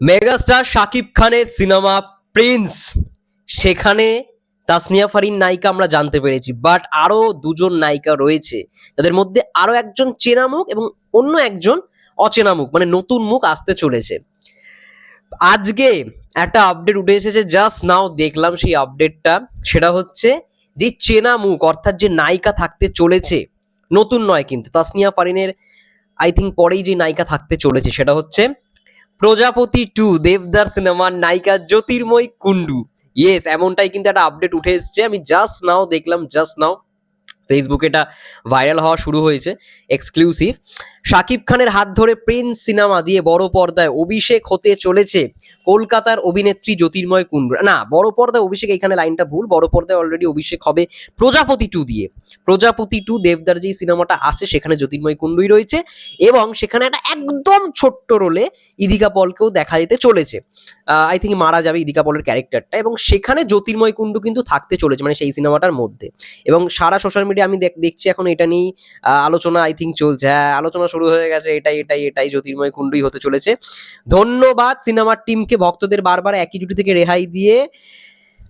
Megastar Shakib খানের cinema Prince. সেখানে তাসনিয়া ফারিন নায়িকা আমরা জানতে পেরেছি, বাট আরও দুজন নায়িকা রয়েছে তাদের মধ্যে আরও একজন চেনা মুখ এবং অন্য একজন অচেনা মুখ মানে নতুন মুখ আসতে চলেছে। আজকে একটা আপডেট উঠে এসেছে জাস্ট নাও দেখলাম সেই আপডেটটা সেটা হচ্ছে যে চেনা মুখ, অর্থাৎ যে নায়িকা থাকতে চলেছে, নতুন নয় কিন্তু, তাসনিয়া ফারিনের আই থিঙ্ক পরেই যে নায়িকা থাকতে চলেছে, সেটা হচ্ছে প্রজাপতি টু দেবদার সিনেমার নায়িকা জ্যোতির্ময় কুন্ডু ইয়েস এমনটাই কিন্তু একটা আপডেট উঠে এসছে। আমি জাস্ট নাও দেখলাম জাস্ট নাও ফেসবুকে এটা ভাইরাল হওয়া শুরু হয়েছে এক্সক্লুসিভ শাকিব খানের হাত ধরে প্রিন্স সিনেমা দিয়ে বড় পর্দায় অভিষেক হতে চলেছে কলকাতার অভিনেত্রী জ্যোতির্ময় কুন্ডু। না, বড় পর্দায় অভিষেক, এখানে লাইনটা ভুল, বড় পর্দায় অলরেডি অভিষেক হবে প্রজাপতি টু দিয়ে। প্রজাপতি টু দেবদার যেই সিনেমাটা আসছে সেখানে জ্যোতির্ময় কুন্ডুই রয়েছে এবং সেখানে একটা একদম ছোট্ট রোলে ইদিকা পলকেও দেখা যেতে চলেছে। আই থিঙ্ক মারা যাবে ইদিকা পলের ক্যারেক্টারটা এবং সেখানে জ্যোতির্ময় কুন্ডু কিন্তু থাকতে চলেছে মানে সেই সিনেমাটার মধ্যে। এবং সারা সোশ্যাল মিডিয়া আমি দেখ- দেখছি এখন এটা নিয়েই আলোচনা আই থিঙ্ক চলছে। হ্যাঁ আলোচনা শুরু হয়ে গেছে, এটাই এটাই এটাই জ্যোতির্ময় কুন্ডুই হতে চলেছে। ধন্যবাদ সিনেমার টিমকে, ভক্তদের বারবার একই জুটি থেকে রেহাই দিয়ে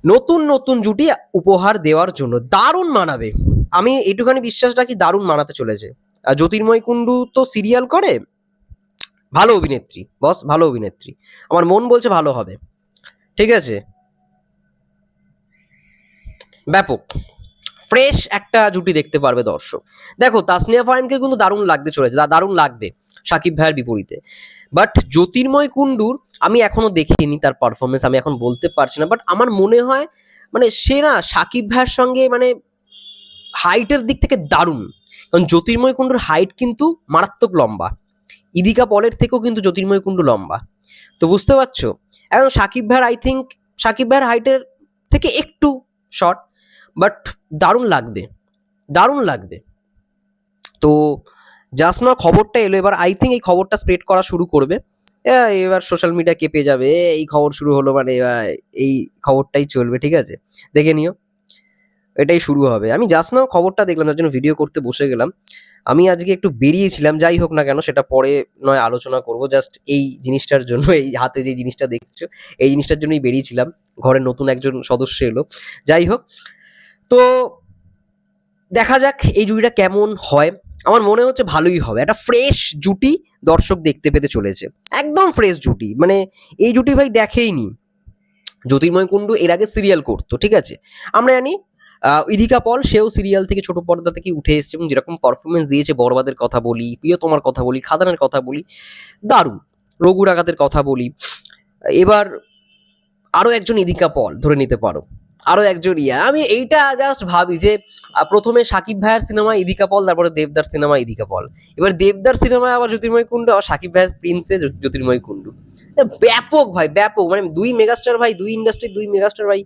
নতুন নতুন জুটি উপহার দেওয়ার জন্য। দারুণ মানাবে। আমি এইটুখানি বিশ্বাস রাখি, দারুণ মানাতে চলেছে। আর জ্যোতির্ময় কুণ্ডু তো সিরিয়াল করে, ভালো অভিনেত্রী। বস, ভালো অভিনেত্রী। আমার মন বলছে ভালো হবে। ঠিক আছে? ব্যাপক। ফ্রেশ একটা জুটি দেখতে পারবে দর্শক। দেখো, তাসনিয়া ফারিনকে কিন্তু দারুণ লাগতে চলেছে দারুণ লাগবে সাকিব ভাইয়ের বিপরীতে। বাট জ্যোতির্ময় কুণ্ডুর আমি এখনও দেখিনি তার পারফরমেন্স আমি এখন বলতে পারছি না। বাট আমার মনে হয় মানে সে না সাকিব ভাইয়ের সঙ্গে মানে হাইটের দিক থেকে দারুণ। কারণ জ্যোতির্ময় কুণ্ডুর হাইট কিন্তু মারাত্মক লম্বা। ইদিকা পলের থেকেও কিন্তু জ্যোতির্ময় কুণ্ডু লম্বা। তো বুঝতে পারছ? এখন সাকিব ভাইয়ের আই থিঙ্ক সাকিব ভাইয়ের হাইটের থেকে একটু শর্ট বাট দারুণ লাগবে দারুণ লাগবে। তো জাস্ট না খবরটা এলো, এবার আই থিঙ্ক এই খবরটা স্প্রেড করা শুরু করবে। এবার সোশ্যাল মিডিয়া কেঁপে যাবে এই খবর শুরু হলো মানে এই খবরটাই চলবে, ঠিক আছে? দেখে নিও, এটাই শুরু হবে। আমি জাস্ট না খবরটা দেখলাম, তার জন্য ভিডিও করতে বসে গেলাম। আমি আজকে একটু বেরিয়েছিলাম, যাই হোক না কেন, সেটা পরে নয় আলোচনা করব। জাস্ট এই জিনিসটার জন্য, এই হাতে যে জিনিসটা দেখছ, এই জিনিসটার জন্যই বেরিয়েছিলাম। ঘরের নতুন একজন সদস্য এলো। যাই হোক তো দেখা যাক এই জুটিটা কেমন হয়। আমার মনে হচ্ছে ভালোই হবে। একটা ফ্রেশ জুটি দর্শক দেখতে পেতে চলেছে। একদম ফ্রেশ জুটি। মানে এই জুটি ভাই দেখেইনি। জ্যোতির্ময় কুণ্ডু এর আগে সিরিয়াল করতো, ঠিক আছে? আমরা জানি ইদিকা পল, সেও সিরিয়াল থেকে ছোট পর্দা থেকে উঠে এসেছে এবং যেরকম পারফরমেন্স দিয়েছে বরবাদের কথা বলি, প্রিয় তোমার কথা বলি, খাদানের কথা বলি, দারুণ। রঘুর আঘাতের কথা বলি। এবার আরও একজন ইদিকা পল ধরে নিতে পারো। আরও একজন ইয়া। আমি এইটা জাস্ট ভাবি যে প্রথমে সাকিব ভাইয়ের সিনেমা ইদিকা পল, তারপরে দেবদার সিনেমা ইদিকা পল। এবার দেবদার সিনেমায় আবার জ্যোতির্ময় কুণ্ডু আর সাকিব ভাইয়ের প্রিন্সে জ্যোতি- জ্যোতির্ময় কুণ্ডু। ব্যাপক ভাই, ব্যাপক। মানে দুই মেগাস্টার ভাই, দুই ইন্ডাস্ট্রি দুই মেগাস্টার ভাই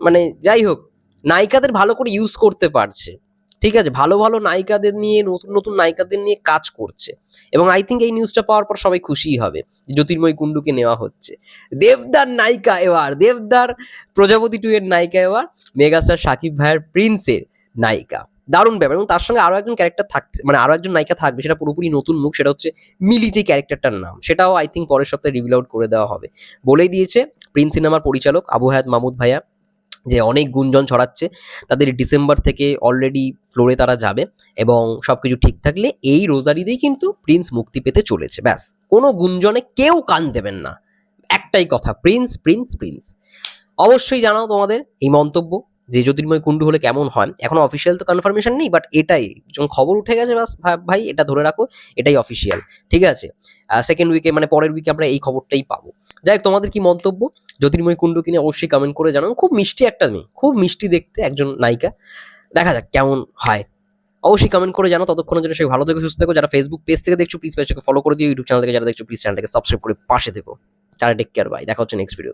মানে যাই হোক, নায়িকাদের ভালো করে ইউজ করতে পারছে। ঠিক আছে, ভালো ভালো নায়িকাদের নিয়ে, নতুন নতুন নায়িকাদের নিয়ে কাজ করছে। এবং আই থিঙ্ক এই নিউজটা পাওয়ার পর সবাই খুশিই হবে জ্যোতির্ময় কুণ্ডুকে নেওয়া হচ্ছে। দেবদার নায়িকা এবার, দেবদার প্রজাপতি টু এর নায়িকা এবার, মেগাস্টার সাকিব ভাইয়ের প্রিন্সের নায়িকা। দারুণ ব্যাপার, এবং তার সঙ্গে আরও একজন ক্যারেক্টার থাকছে মানে আরও একজন নায়িকা থাকবে, সেটা পুরোপুরি নতুন মুখ সেটা হচ্ছে মিলি যে ক্যারেক্টারটার নাম, সেটাও আই থিঙ্ক পরের সপ্তাহে রিভিল আউট করে দেওয়া হবে। বলেই দিয়েছে প্রিন্স সিনেমার পরিচালক আবু হায়াত মাহমুদ ভাইয়া। যে অনেক গুঞ্জন ছড়াচ্ছে, তাদের ডিসেম্বর থেকে অলরেডি ফ্লোরে তারা যাবে এবং সব কিছু ঠিক থাকলে এই রোজারিদেই কিন্তু প্রিন্স মুক্তি পেতে চলেছে। ব্যাস, কোনো গুঞ্জনে কেউ কান দেবেন না। একটাই কথা প্রিন্স প্রিন্স প্রিন্স অবশ্যই জানাও তোমাদের এই মন্তব্য। যে জ্যোতির্ময় কুণ্ডু হলে কেমন হয় এখন অফিসিয়াল তো কনফার্মেশন নেই বাট এটাই। যখন খবর উঠে গেছে বাস ভাই, এটা ধরে রাখো, এটাই অফিসিয়াল ঠিক আছে? সেকেন্ড উইকে মানে পরের উইকে আমরা এই খবরটাই পাবো। যাই তোমাদের কি মন্তব্য? জ্যোতির্ময় কুণ্ডু কিনে অবশ্যই কমেন্ট করে জানান খুব মিষ্টি একটা মেয়ে, খুব মিষ্টি দেখতে একজন নায়িকা। দেখা যাক কেমন হয়। অবশ্যই কমেন্ট করে জানো ততক্ষণের জন্য সে ভালো থেকে, সুস্থ থেকো। যারা ফেসবুক পেজ থেকে দেখছ প্লিজ পেজটাকে ফলো করে দিও। ইউটিউব চ্যানেল থেকে যারা দেখছ প্লিজ চ্যানেলটাকে সাবস্ক্রাইব করে পাশে থেকো। টাটা টেক কেয়ার বাই দেখা হচ্ছে নেক্সট ভিডিও